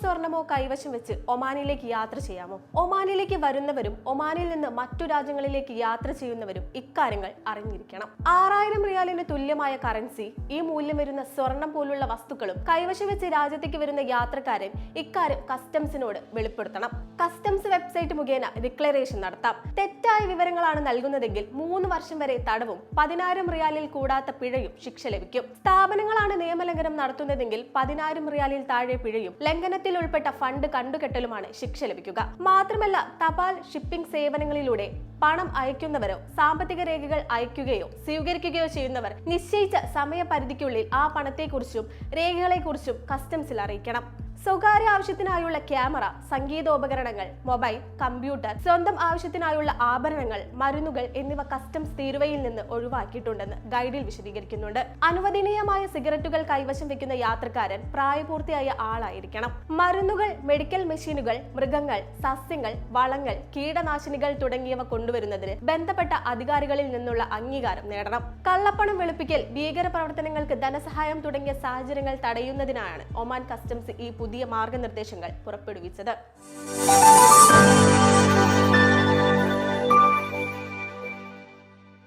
സ്വർണമോ കൈവശം വെച്ച് ഒമാനിലേക്ക് യാത്ര ചെയ്യാമോ? ഒമാനിലേക്ക് വരുന്നവരും ഒമാനിൽ നിന്ന് മറ്റു രാജ്യങ്ങളിലേക്ക് യാത്ര ചെയ്യുന്നവരും ഇക്കാര്യങ്ങൾ അറിഞ്ഞിരിക്കണം. ആറായിരം റിയാലിന് തുല്യമായ കറൻസി ഈ മൂല്യം വരുന്ന സ്വർണം പോലുള്ള വസ്തുക്കളും കൈവശം വെച്ച് രാജ്യത്തേക്ക് വരുന്ന യാത്രക്കാരൻ ഇക്കാര്യം കസ്റ്റംസിനോട് വെളിപ്പെടുത്തണം. കസ്റ്റംസ് വെബ്സൈറ്റ് മുഖേന ഡിക്ലറേഷൻ നടത്താം. തെറ്റായ വിവരങ്ങളാണ് നൽകുന്നതെങ്കിൽ മൂന്ന് വർഷം വരെ തടവും പതിനായിരം റിയാലിൽ കൂടാത്ത പിഴയും ശിക്ഷ ലഭിക്കും. സ്ഥാപനങ്ങളാണ് നിയമലംഘനം നടത്തുന്നതെങ്കിൽ പതിനായിരം റിയാലിൽ താഴെ പിഴയും ലംഘനത്തിൽ ഉൾപ്പെട്ട ഫണ്ട് കണ്ടുകെട്ടലുമാണ് ശിക്ഷ ലഭിക്കുക. മാത്രമല്ല തപാൽ ഷിപ്പിംഗ് സേവനങ്ങളിലൂടെ പണം അയക്കുന്നവരോ സാമ്പത്തിക രേഖകൾ അയക്കുകയോ സ്വീകരിക്കുകയോ ചെയ്യുന്നവർ നിശ്ചയിച്ച സമയപരിധിക്കുള്ളിൽ ആ പണത്തെക്കുറിച്ചും രേഖകളെക്കുറിച്ചും കസ്റ്റംസിൽ അറിയിക്കണം. സ്വകാര്യ ആവശ്യത്തിനായുള്ള ക്യാമറ സംഗീതോപകരണങ്ങൾ മൊബൈൽ കമ്പ്യൂട്ടർ സ്വന്തം ആവശ്യത്തിനായുള്ള ആഭരണങ്ങൾ മരുന്നുകൾ എന്നിവ കസ്റ്റംസ് തീരുവയിൽ നിന്ന് ഒഴിവാക്കിയിട്ടുണ്ടെന്ന് ഗൈഡിൽ വിശദീകരിക്കുന്നുണ്ട്. അനുവദനീയമായ സിഗരറ്റുകൾ കൈവശം വെക്കുന്ന യാത്രക്കാരൻ പ്രായപൂർത്തിയായ ആളായിരിക്കണം. മരുന്നുകൾ മെഡിക്കൽ മെഷീനുകൾ മൃഗങ്ങൾ സസ്യങ്ങൾ വളങ്ങൾ കീടനാശിനികൾ തുടങ്ങിയവ കൊണ്ടുവരുന്നതിന് ബന്ധപ്പെട്ട അധികാരികളിൽ നിന്നുള്ള അംഗീകാരം നേടണം. കള്ളപ്പണം വെളുപ്പിക്കൽ ഭീകര പ്രവർത്തനങ്ങൾക്ക് ധനസഹായം തുടങ്ങിയ സാഹചര്യങ്ങൾ തടയുന്നതിനാണ് ഒമാൻ കസ്റ്റംസ് ഈ പുതിയ മാർഗനിർദ്ദേശങ്ങൾ പുറപ്പെടുവിച്ചത്.